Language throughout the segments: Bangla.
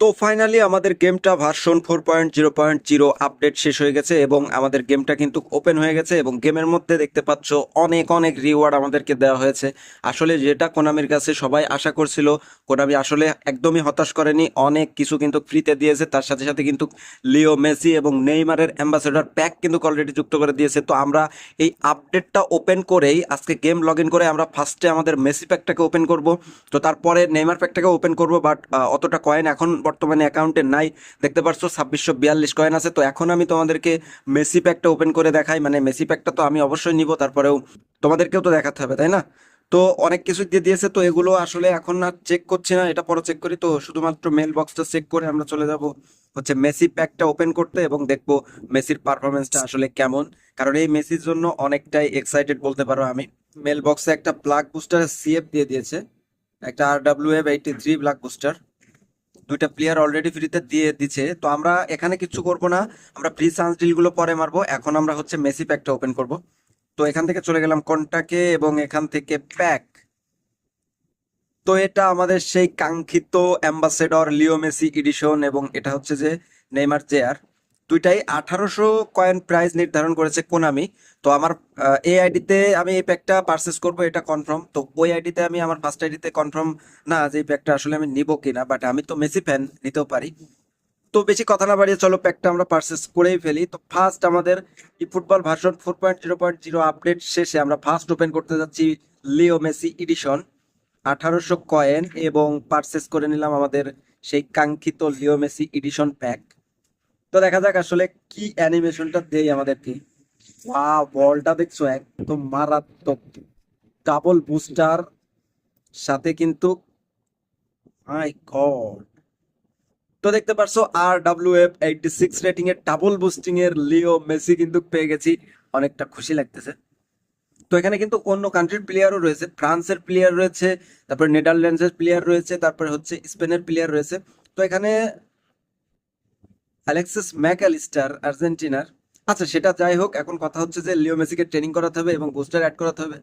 তো ফাইনালি আমাদের গেমটা version four point zero point zero update শেষ হয়ে গেছে এবং আমাদের গেমটা কিন্তু ওপেন হয়ে গেছে এবং গেমের মধ্যে দেখতে পাচ্ছ অনেক অনেক রিওয়ার্ড আমাদেরকে দেওয়া হয়েছে। আসলে যেটা কোনামির কাছে সবাই আশা করছিল কোনামি আসলে একদমই হতাশ করেনি, অনেক কিছু কিন্তু ফ্রিতে দিয়েছে, তার সাথে সাথে কিন্তু লিও মেসি এবং নেইমারের অ্যাম্বাসেডর প্যাক কিন্তু অলরেডি যুক্ত করে দিয়েছে। তো আমরা এই আপডেটটা ওপেন করেই, আজকে গেম লগ ইন করে আমরা ফার্স্টে আমাদের মেসি প্যাকটাকে ওপেন করব। তো তারপরে নেইমার প্যাকটাকে ওপেন করব বাট অতটা কয়েন এখন বর্তমানে অ্যাকাউন্টে নাই। দেখতে পারছ, ছাব্বিশশো বিয়াল্লিশ কয়েন আছে। তো এখন আমি তোমাদেরকে মেসি প্যাকটা ওপেন করে দেখাই। মানে মেসি প্যাকটা তো আমি অবশ্যই নিব, তারপরেও তোমাদেরকেও তো দেখাতে হবে, তাই না? তো অনেক কিছু দিয়ে দিয়েছে, তো এগুলো আসলে এখন আর চেক করছি না। এটা পরে চেক করি। তো শুধুমাত্র মেল বক্সটা চেক করে আমরা চলে যাব হচ্ছে মেসি প্যাকটা ওপেন করতে এবং দেখব মেসির পারফরমেন্সটা আসলে কেমন। কারণ এই মেসির জন্য অনেকটাই এক্সাইটেড বলতে পারো আমি। মেল বক্সে একটা প্লাগ বুস্টার সিএফ দিয়ে দিয়েছে। একটা R W F eighty three plug booster দুইটা প্লেয়ার অলরেডি ফ্রিতে দিয়ে দিচ্ছে তো আমরা এখানে কিছু করব না। আমরা ফ্রি চান্স ডিলগুলো পরে মারবো। এখন আমরা হচ্ছে মেসি প্যাকটা ওপেন করব। তো এখান থেকে চলে গেলাম কন্টাকে এবং এখান থেকে প্যাক তো এটা আমাদের সেই কাঙ্ক্ষিত অ্যাম্বাসেডর লিও মেসি এডিশন এবং এটা হচ্ছে যে নেইমার চেয়ার দুইটাই আঠারোশো কয়েন প্রাইস নির্ধারণ করেছে কোনামি তো আমার এই আইডিতে আমি এই প্যাকটা পারচেস করব, এটা কনফার্ম তো ওই আইডিতে আমি আমার ফার্স্ট আইডিতে কনফার্ম না যে এই প্যাকটা আসলে আমি নিব কিনা বাট আমি তো মেসি ফ্যান নিতেও পারি। তো বেশি কথা না বাড়িয়ে চলো প্যাকটা আমরা পারচেস করেই ফেলি। তো ফার্স্ট আমাদের ই football version four point zero point zero update শেষে আমরা ফার্স্ট ওপেন করতে যাচ্ছি লিও মেসি এডিশন আঠারোশো কয়েন এবং পারচেস করে নিলাম আমাদের সেই কাঙ্ক্ষিত লিও মেসি এডিশন প্যাক তো দেখা যাক আসলে কি অ্যানিমেশনটা দেই আমাদেরকে ওয়াও বলটা দেখছ একদম মারাত্মক। ডাবল বুস্টার সাথে কিন্তু মাই গড তো দেখতে পারছ R W F eighty six rating এর ডাবল বুস্টিং এর লিও মেসি কিন্তু পেয়ে গেছি। অনেকটা খুশি লাগতেছে। তো এখানে কিন্তু অন্য কান্ট্রির প্লেয়ারও রয়েছে। ফ্রান্সের প্লেয়ার রয়েছে, তারপরে নেদারল্যান্ডসের প্লেয়ার রয়েছে, তারপরে হচ্ছে স্পেনের প্লেয়ার রয়েছে। তো এখানে অ্যালেক্সিস ম্যাকালিস্টার আর্জেন্টিনার আচ্ছা সেটা যাই হোক, এখন কথা হচ্ছে যে লিও মেসিকে ট্রেনিং করাতে হবে এবং বুস্টার অ্যাড করাতে হবে।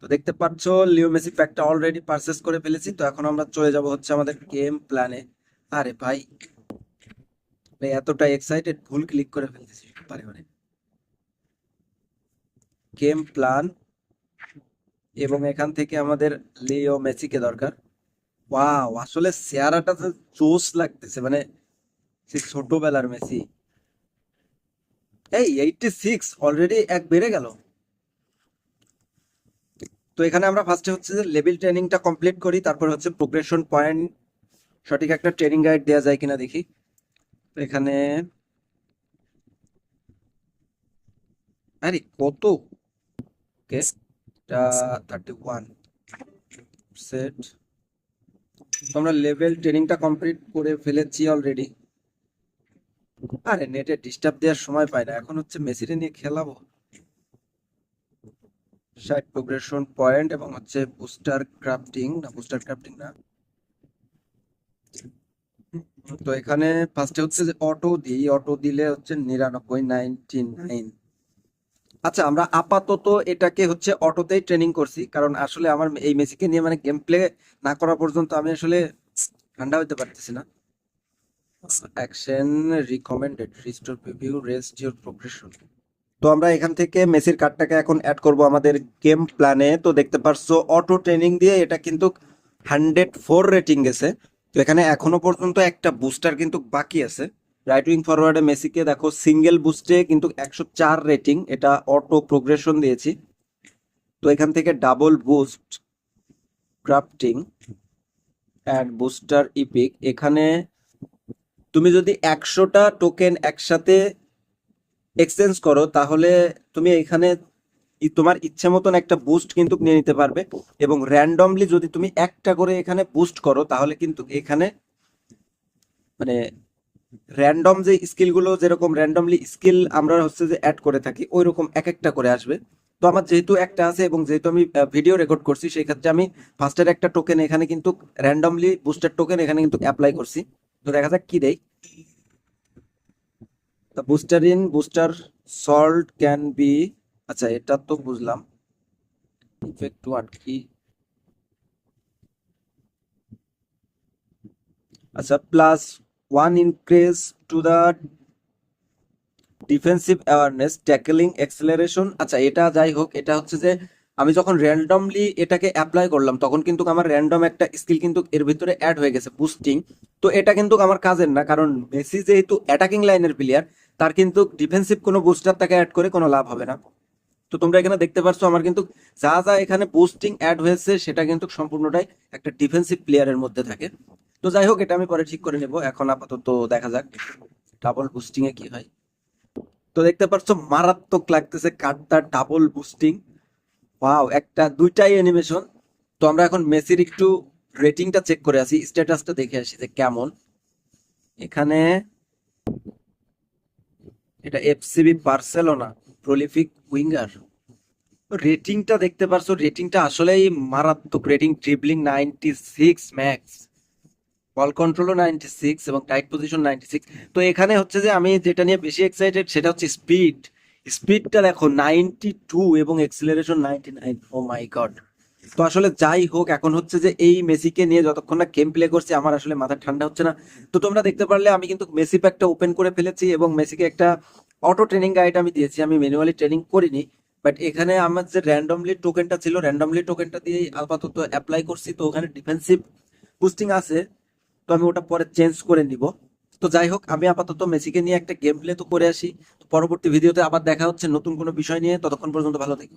তো দেখতে পাচ্ছ লিও মেসি প্যাকটা অলরেডি পারচেস করে ফেলেছি। তো এখন আমরা চলে যাব হচ্ছে আমাদের গেম প্ল্যানে আরে ভাই এতটা এক্সাইটেড ভুল ক্লিক করে ফেলতেছি। পারে মানে। গেম প্ল্যান এবং এখান থেকে আমাদের লিও মেসিকে দরকার। ওয়াও আসলে চেহারাটা তো জোস লাগতেছে মানে সে ছোটবেলার মেসি। এই এইটটি সিক্স অলরেডি এক বেড়ে গেল। তো এখানে আমরা ফার্স্টে হচ্ছে যে লেভেল ট্রেনিংটা কমপ্লিট করি, তারপর হচ্ছে প্রোগ্রেশন পয়েন্ট সঠিক একটা ট্রেনিং গাইড দেওয়া যায় কিনা দেখি। এখানে আরে কত? ওকে থার্টি ওয়ান সেট তো আমরা লেভেল ট্রেনিংটা কমপ্লিট করে ফেলেছি অলরেডি আরে নেটে ডিস্টার্ব দেওয়ার সময় পাই না। এখন হচ্ছে মেসিরে নিয়ে খেলাবো। সাইড প্রোগ্রেশন পয়েন্ট এবং হচ্ছে বুস্টার ক্রাফটিং না বুস্টার ক্রাফটিং না। তো এখানে ফার্স্টে হচ্ছে যে অটো দিই। অটো দিলে হচ্ছে নিরানব্বই নাইনটি নাইন আচ্ছা আমরা আপাতত এটাকে হচ্ছে অটোতেই ট্রেনিং করছি। কারণ আসলে আমার এই মেসিকে নিয়ে মানে গেম প্লে না করা পর্যন্ত আমি আসলে ঠান্ডা হতে পারতেছি না। Action recommended restore preview rest your progression তো আমরা এখান থেকে মেসির কার্ডটাকে এখন অ্যাড করব আমাদের গেম প্ল্যানে তো দেখতে পারছ অটো ট্রেনিং দিয়ে এটা কিন্তু হান্ড্রেড ফোর রেটিং গেছে। তো এখানে এখনও পর্যন্ত একটা বুস্টার কিন্তু বাকি আছে। রাইট উইং ফরওয়ার্ডে মেসিকে দেখো সিঙ্গেল বুস্টে কিন্তু একশো চার রেটিং এটা অটো প্রোগ্রেশন দিয়েছি। তো এখান থেকে double boost crafting add booster epic এখানে তুমি যদি একশোটা টোকেন একসাথে এক্সচেঞ্জ করো, তাহলে তুমি এখানে তোমার ইচ্ছে মতন একটা বুস্ট কিন্তু নিয়ে নিতে পারবে। এবং র্যান্ডমলি যদি তুমি একটা করে এখানে বুস্ট করো, তাহলে কিন্তু এখানে মানে র্যান্ডম যে স্কিলগুলো যেরকম র্যান্ডমলি স্কিল আমরা হচ্ছে যে অ্যাড করে থাকি ওই রকম এক একটা করে আসবে। তো আমার যেহেতু একটা আছে এবং যেহেতু আমি ভিডিও রেকর্ড করছি, সেই ক্ষেত্রে আমি ফার্স্টের একটা টোকেন এখানে কিন্তু র্যান্ডমলি বুস্টার টোকেন এখানে কিন্তু অ্যাপ্লাই করছি। তো দেখা যাক কি দেয় booster in, booster salt can be আচ্ছা এটা তো বুঝলাম। ইফেক্ট ওয়ান কি? আচ্ছা plus one increase to the defensive awareness tackling acceleration আচ্ছা এটা যাই হোক, এটা হচ্ছে যে আমি যখন র্যান্ডমলি এটাকে অ্যাপ্লাই করলাম, তখন কিন্তু আমার র্যান্ডম একটা স্কিল কিন্তু এর ভিতরে অ্যাড হয়ে গেছে বুস্টিং তো এটা কিন্তু আমার কাজের না, কারণ মেসি যেহেতু অ্যাটাকিং লাইনের প্লেয়ার তার কিন্তু ডিফেন্সিভ কোনো বুস্টার তাকে অ্যাড করে কোনো লাভ হবে না। তো তোমরা এখানে দেখতে পারছ, আমার কিন্তু যা যা এখানে বুস্টিং অ্যাড হয়েছে, সেটা কিন্তু সম্পূর্ণটাই একটা ডিফেন্সিভ প্লেয়ারের মধ্যে থাকে। তো যাই হোক, এটা আমি পরে ঠিক করে নেব। এখন আপাতত দেখা যাক ডাবল বুস্টিং এ কি হয়। তো দেখতে পাচ্ছ, মারাত্মক লাগতেছে কার্ডটা ডাবল বুস্টিং ওয়াও একটা, দুইটাই অ্যানিমেশন তো আমরা এখন মেসির একটু রেটিংটা চেক করে আসি স্ট্যাটাসটা দেখে আসি যে কেমন। এখানে, এটা F C B Barcelona prolific winger রেটিংটা দেখতে পারছ রেটিংটা আসলেই মারাত্মক। Rating dribbling ninety six max ball কন্ট্রোলও ninety six এবং টাইট পজিশন নাইনটি সিক্স তো এখানে হচ্ছে যে আমি যেটা নিয়ে বেশি এক্সাইটেড সেটা হচ্ছে স্পিড স্পিডটা দেখো নাইনটি টু এবং acceleration ninety nine oh my God তো আসলে যাই হোক, এখন হচ্ছে যে এই মেসিকে নিয়ে যতক্ষণ না গেম প্লে করছি, আমার আসলে মাথা ঠান্ডা হচ্ছে না। তো তোমরা দেখতে পারলে আমি কিন্তু মেসি প্যাকটা ওপেন করে ফেলেছি এবং মেসিকে একটা অটো ট্রেনিং গাইড আমি দিয়েছি। আমি ম্যানুয়ালি ট্রেনিং করিনি বাট এখানে আমার যে র্যান্ডমলি টোকেনটা ছিল র্যান্ডমলি টোকেনটা দিয়ে আপাতত অ্যাপ্লাই করছি। তো ওখানে ডিফেন্সিভ বুস্টিং আছে। তো আমি ওটা পরে চেঞ্জ করে নিব। তো যাই হোক, আমি আপাতত মেসিকে নিয়ে একটা গেম প্লে তো করে আসি। তো পরবর্তী ভিডিওতে আবার দেখা হচ্ছে নতুন কোনো বিষয় নিয়ে। ততক্ষণ পর্যন্ত ভালো থেকো